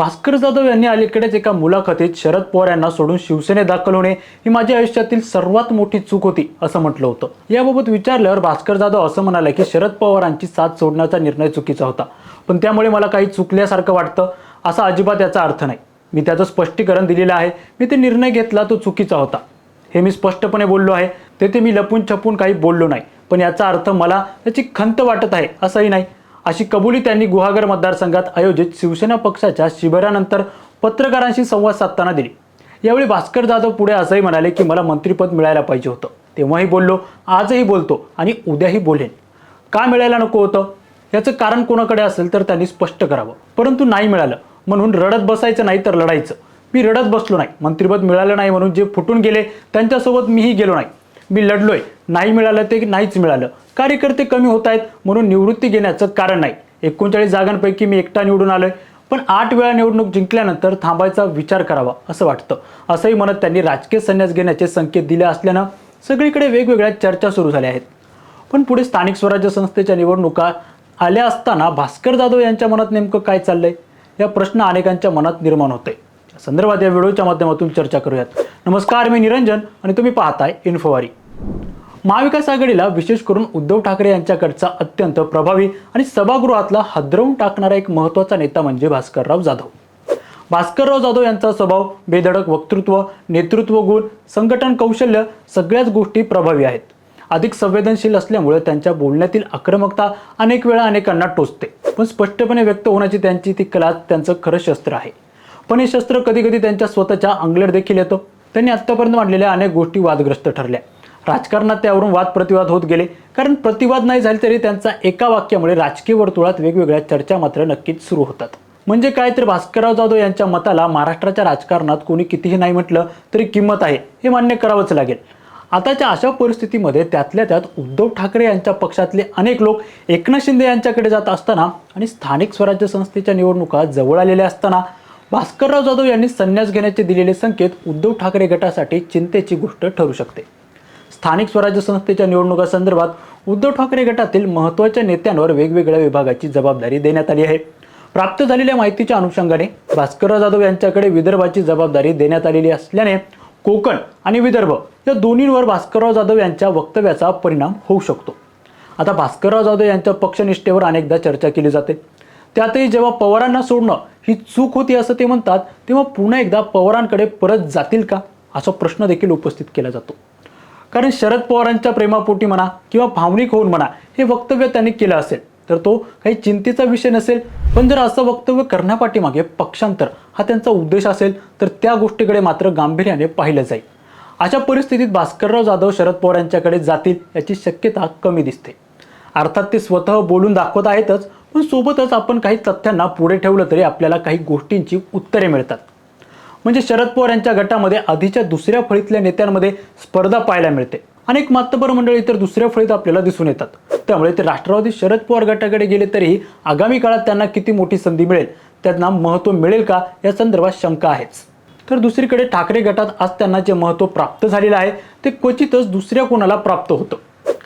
भास्कर जाधव यांनी अलीकडेच एका मुलाखतीत शरद पवार यांना सोडून शिवसेनेत दाखल होणे ही माझ्या आयुष्यातील सर्वात मोठी चूक होती असं म्हटलं होतं. याबाबत विचारल्यावर भास्कर जाधव असं म्हणाले की शरद पवारांची साथ सोडण्याचा निर्णय चुकीचा होता. पण त्यामुळे मला काही चुकल्यासारखं वाटतं असा अजिबात याचा अर्थ नाही. मी त्याचं स्पष्टीकरण दिलेलं आहे. मी ते निर्णय घेतला तो चुकीचा होता. हे मी स्पष्टपणे बोललो आहे. तेथे मी लपून छपून काही बोललो नाही. पण याचा अर्थ मला त्याची खंत वाटत आहे असंही नाही. अशी कबुली त्यांनी गुहागर मतदारसंघात आयोजित शिवसेना पक्षाच्या शिबिरानंतर पत्रकारांशी संवाद साधताना दिली. यावेळी भास्कर जाधव पुढे असंही म्हणाले की मला मंत्रिपद मिळायला पाहिजे होतं. तेव्हाही बोललो आजही बोलतो आणि उद्याही बोलेन. का मिळायला नको होतं? याचं कारण कोणाकडे असेल तर त्यांनी स्पष्ट करावं. परंतु नाही मिळालं. म्हणून रडत बसायचं नाही तर लढायचं. मी रडत बसलो नाही. मंत्रिपद मिळालं नाही म्हणून जे फुटून गेले त्यांच्यासोबत मीही गेलो नाही. मी लढलोय. नाही मिळालं ते नाहीच मिळालं. कार्यकर्ते कमी होत आहेत म्हणून निवृत्ती घेण्याचं कारण नाही. एकोणचाळीस जागांपैकी मी एकटा निवडून आलोय. पण आठ वेळा निवडणूक जिंकल्यानंतर थांबायचा विचार करावा असं वाटतं. असंही म्हणत त्यांनी राजकीय संन्यास घेण्याचे संकेत दिले असल्यानं सगळीकडे वेगवेगळ्या चर्चा सुरू झाल्या आहेत. पण पुढे स्थानिक स्वराज्य संस्थेच्या निवडणुका आल्या असताना भास्कर जाधव यांच्या मनात नेमकं काय चाललंय? या प्रश्न अनेकांच्या मनात निर्माण होते संदर्भात या व्हिडिओच्या माध्यमातून चर्चा करूयात. नमस्कार मी निरंजन आणि तुम्ही पाहताय इन्फोवारी. महाविकास आघाडीला विशेष करून उद्धव ठाकरे यांच्याकडचा अत्यंत प्रभावी आणि सभागृहातला हादरवून टाकणारा एक महत्त्वाचा नेता म्हणजे भास्करराव जाधव. भास्करराव जाधव यांचा स्वभाव बेधडक वक्तृत्व नेतृत्व गुण संघटन कौशल्य सगळ्याच गोष्टी प्रभावी आहेत. अधिक संवेदनशील असल्यामुळे त्यांच्या बोलण्यातील आक्रमकता अनेक वेळा अनेकांना टोचते. पण स्पष्टपणे व्यक्त होण्याची त्यांची ती कला त्यांचं खरं शस्त्र आहे. पण हे शस्त्र कधी कधी त्यांच्या स्वतःच्या अंगलट देखील येतं. त्यांनी आत्तापर्यंत मांडलेल्या अनेक गोष्टी वादग्रस्त ठरल्या. राजकारणात त्यावरून वाद प्रतिवाद होत गेले. कारण प्रतिवाद नाही झाले तरी त्यांचा एका वाक्यामुळे राजकीय वर्तुळात वेगवेगळ्या चर्चा मात्र नक्कीच सुरू होतात. म्हणजे काय तर भास्करराव जाधव यांच्या मताला महाराष्ट्राच्या राजकारणात कोणी कितीही नाही म्हटलं तरी किंमत आहे हे मान्य करावंच लागेल. आताच्या अशा परिस्थितीमध्ये त्यातल्या त्यात उद्धव ठाकरे यांच्या पक्षातले अनेक लोक एकनाथ शिंदे यांच्याकडे जात असताना आणि स्थानिक स्वराज्य संस्थेच्या निवडणुका जवळ आलेल्या असताना भास्करराव जाधव यांनी संन्यास घेण्याचे दिलेले संकेत उद्धव ठाकरे गटासाठी चिंतेची गोष्ट ठरू शकते. स्थानिक स्वराज्य संस्थेच्या निवडणुकासंदर्भात उद्धव ठाकरे गटातील महत्त्वाच्या नेत्यांवर वेगवेगळ्या विभागाची जबाबदारी देण्यात आली आहे. प्राप्त झालेल्या माहितीच्या अनुषंगाने भास्करराव जाधव यांच्याकडे विदर्भाची जबाबदारी देण्यात आलेली असल्याने कोकण आणि विदर्भ या दोन्हींवर भास्करराव जाधव यांच्या वक्तव्याचा परिणाम होऊ शकतो. आता भास्करराव जाधव यांच्या पक्षनिष्ठेवर अनेकदा चर्चा केली जाते. त्यातही जेव्हा पवारांना सोडणं ही चूक होती असं ते म्हणतात तेव्हा पुन्हा एकदा पवारांकडे परत जातील का? असा प्रश्न देखील उपस्थित केला जातो. कारण शरद पवारांच्या प्रेमापोटी म्हणा किंवा भावनिक होऊन म्हणा हे वक्तव्य त्यांनी केलं असेल. तर तो काही चिंतेचा विषय नसेल पण जर असं वक्तव्य करण्यापाठीमागे पक्षांतर हा त्यांचा उद्देश असेल तर त्या गोष्टीकडे मात्र गांभीर्याने पाहिलं जाईल. अशा परिस्थितीत भास्करराव जाधव शरद पवार यांच्याकडे जातील याची शक्यता कमी दिसते. अर्थात ते स्वतः बोलून दाखवत आहेतच पण सोबतच आपण काही तथ्यांना पुढे ठेवलं तरी आपल्याला काही गोष्टींची उत्तरे मिळतात. म्हणजे शरद पवार यांच्या गटामध्ये आधीच्या दुसऱ्या फळीतल्या नेत्यांमध्ये स्पर्धा पाहायला मिळते. अनेक मातबर मंडळी तर दुसऱ्या फळीत आपल्याला दिसून येतात. त्यामुळे ते राष्ट्रवादी शरद पवार गटाकडे गेले तरीही आगामी काळात त्यांना किती मोठी संधी मिळेल त्यांना महत्त्व मिळेल का या संदर्भात शंका आहेच. तर दुसरीकडे ठाकरे गटात आज त्यांना जे महत्त्व प्राप्त झालेलं आहे ते क्वचितच दुसऱ्या कोणाला प्राप्त होतं.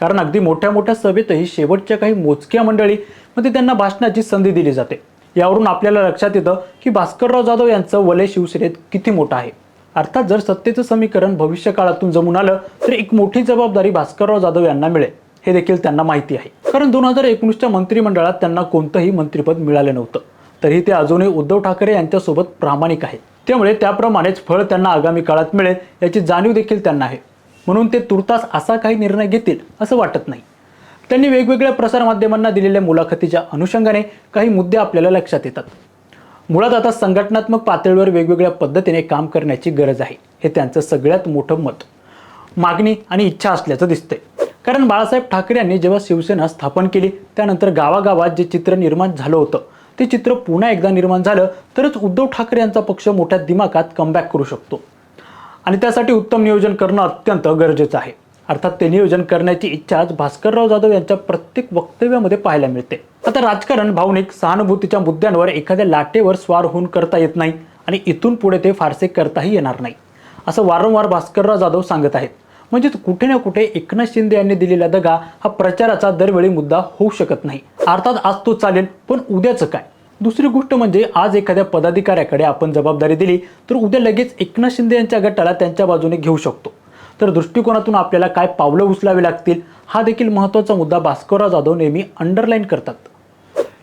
कारण अगदी मोठ्या मोठ्या सभेतही शेवटच्या काही मोजक्या मंडळी मध्ये त्यांना भाषणाची संधी दिली जाते. यावरून आपल्याला लक्षात येतं की भास्करराव जाधव यांचं वलय शिवसेनेत किती मोठं आहे. अर्थात जर सत्तेचं समीकरण भविष्य काळातून जमून आलं तर एक मोठी जबाबदारी भास्करराव जाधव यांना मिळेल. हे देखील त्यांना माहिती आहे. कारण दोन हजार एकोणीसच्या मंत्रिमंडळात त्यांना कोणतंही मंत्रिपद मिळालं नव्हतं. तरीही ते अजूनही उद्धव ठाकरे यांच्यासोबत प्रामाणिक आहेत त्यामुळे त्याप्रमाणेच फळ त्यांना आगामी काळात मिळेल याची जाणीव देखील त्यांना आहे. म्हणून ते तुर्तास असा काही निर्णय घेतील असं वाटत नाही. त्यांनी वेगवेगळ्या प्रसारमाध्यमांना दिलेल्या मुलाखतीच्या अनुषंगाने काही मुद्दे आपल्याला लक्षात येतात. मुळात आता संघटनात्मक पातळीवर वेगवेगळ्या पद्धतीने काम करण्याची गरज आहे हे त्यांचं सगळ्यात मोठं मत. मागणी आणि इच्छा असल्याचं दिसतंय. कारण बाळासाहेब ठाकरे यांनी जेव्हा शिवसेना स्थापन केली त्यानंतर गावागावात जे चित्र निर्माण झालं होतं ते चित्र पुन्हा एकदा निर्माण झालं तरच उद्धव ठाकरे यांचा पक्ष मोठ्या दिमागात कमबॅक करू शकतो. आणि त्यासाठी उत्तम नियोजन करणं अत्यंत गरजेचं आहे. अर्थात ते नियोजन करण्याची इच्छा आज भास्करराव जाधव यांच्या प्रत्येक वक्तव्यामध्ये पाहायला मिळते. आता राजकारण भावनिक सहानुभूतीच्या मुद्द्यांवर एखाद्या लाटेवर स्वार होऊन करता येत नाही आणि इथून पुढे ते फारसे करताही येणार नाही. असं वारंवार भास्करराव जाधव सांगत आहेत. म्हणजेच कुठे ना कुठे एकनाथ शिंदे यांनी दिलेला दगा हा प्रचाराचा दरवेळी मुद्दा होऊ शकत नाही. अर्थात आज तो चालेल पण उद्याचं काय? दुसरी गोष्ट म्हणजे आज एखाद्या पदाधिकाऱ्याकडे आपण जबाबदारी दिली तर उद्या लगेच एकनाथ शिंदे यांच्या गटाला त्यांच्या बाजूने घेऊ शकतो. तर दृष्टिकोनातून आपल्याला काय पावलं उचलावी लागतील हा देखील महत्त्वाचा मुद्दा भास्करराव जाधव नेहमी अंडरलाईन करतात.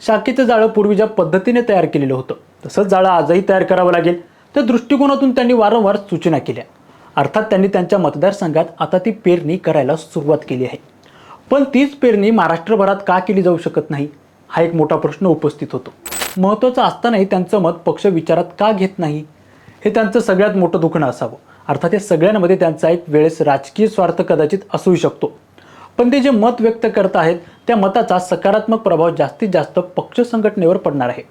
शाखेचं जाळं पूर्वी ज्या पद्धतीने तयार केलेलं होतं तसंच जाळं आजही तयार करावं लागेल. त्या दृष्टिकोनातून त्यांनी वारंवार सूचना केल्या. अर्थात त्यांनी त्यांच्या मतदारसंघात आता ती पेरणी करायला सुरुवात केली आहे. पण तीच पेरणी महाराष्ट्रभरात का केली जाऊ शकत नाही हा एक मोठा प्रश्न उपस्थित होतो. महत्त्वाचं असतानाही त्यांचं मत पक्ष विचारात का घेत नाही हे त्यांचं सगळ्यात मोठं दुखणं असावं. अर्थात या सगळ्यांमध्ये त्यांचा एक वेळेस राजकीय स्वार्थ कदाचित असू शकतो. पण ते जे मत व्यक्त करत आहेत त्या मताचा सकारात्मक प्रभाव जास्तीत जास्त पक्ष संघटनेवर पडणार आहे.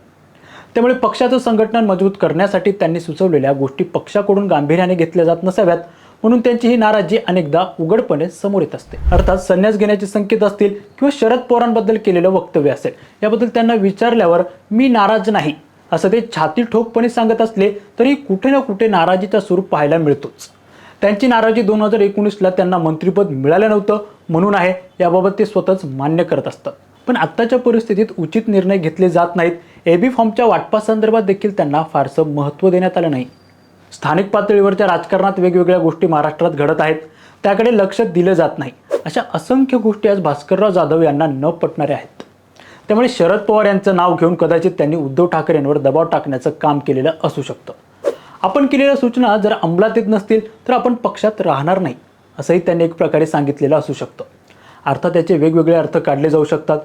त्यामुळे पक्षाचं संघटन मजबूत करण्यासाठी त्यांनी सुचवलेल्या गोष्टी पक्षाकडून गांभीर्याने घेतल्या जात नसाव्यात म्हणून त्यांची ही नाराजी अनेकदा उघडपणे समोर येत असते. अर्थात संन्यास घेण्याचे संकेत असतील किंवा शरद पवारांबद्दल केलेलं वक्तव्य असेल याबद्दल त्यांना विचारल्यावर मी नाराज नाही. असं ते छाती ठोकपणे सांगत असले तरी कुठे ना कुठे नाराजीचा स्वरूप पाहायला मिळतोच. त्यांची नाराजी दोन हजार एकोणीसला त्यांना मंत्रिपद मिळालं नव्हतं म्हणून आहे याबाबत ते स्वतःच मान्य करत असतात. पण आत्ताच्या परिस्थितीत उचित निर्णय घेतले जात नाहीत. एबी फॉर्मच्या वाटपासंदर्भात देखील त्यांना फारसं महत्त्व देण्यात आलं नाही. स्थानिक पातळीवरच्या राजकारणात वेगवेगळ्या गोष्टी महाराष्ट्रात घडत आहेत. त्याकडे लक्ष दिलं जात नाही. अशा असंख्य गोष्टी आज भास्करराव जाधव यांना न पटणाऱ्या आहेत. त्यामुळे शरद पवार यांचं नाव घेऊन कदाचित त्यांनी उद्धव ठाकरेंवर दबाव टाकण्याचं काम केलेलं असू शकतं. आपण केलेल्या सूचना जर अंमलात येत नसतील तर आपण पक्षात राहणार नाही असंही त्यांनी एक प्रकारे सांगितलेलं असू शकतं. अर्थात त्याचे वेगवेगळे अर्थ काढले जाऊ शकतात.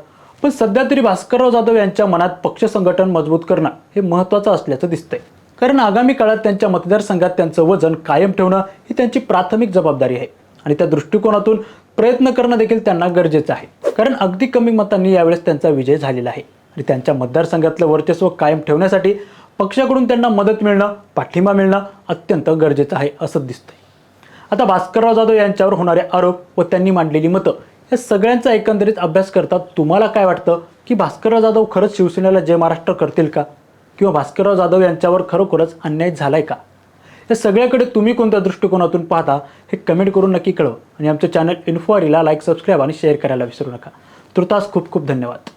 पण सध्या तरी भास्करराव जाधव यांच्या मनात पक्ष संघटन मजबूत करणं हे महत्त्वाचं असल्याचं दिसतंय. कारण आगामी काळात त्यांच्या मतदारसंघात त्यांचं वजन कायम ठेवणं ही त्यांची प्राथमिक जबाबदारी आहे. आणि त्या दृष्टिकोनातून प्रयत्न करणं देखील त्यांना गरजेचं आहे. कारण अगदी कमी मतांनी यावेळेस त्यांचा विजय झालेला आहे. आणि त्यांच्या मतदारसंघातलं वर्चस्व कायम ठेवण्यासाठी पक्षाकडून त्यांना मदत मिळणं पाठिंबा मिळणं अत्यंत गरजेचं आहे असं दिसतंय. आता भास्करराव जाधव यांच्यावर होणारे आरोप व त्यांनी मांडलेली मतं या सगळ्यांचा एकंदरीत अभ्यास करता तुम्हाला काय वाटतं? की भास्करराव जाधव खरंच शिवसेनेला जय महाराष्ट्र करतील का? किंवा भास्करराव जाधव यांच्यावर खरोखरच अन्याय झालाय का? या सगळ्याकडे तुम्ही कोणत्या दृष्टिकोनातून पाहता हे कमेंट करून नक्की कळव. आणि आमचं चॅनल इन्फॉरीला लाईक सबस्क्राईब आणि शेअर करायला विसरू नका. तुर्तास खूप खूप धन्यवाद.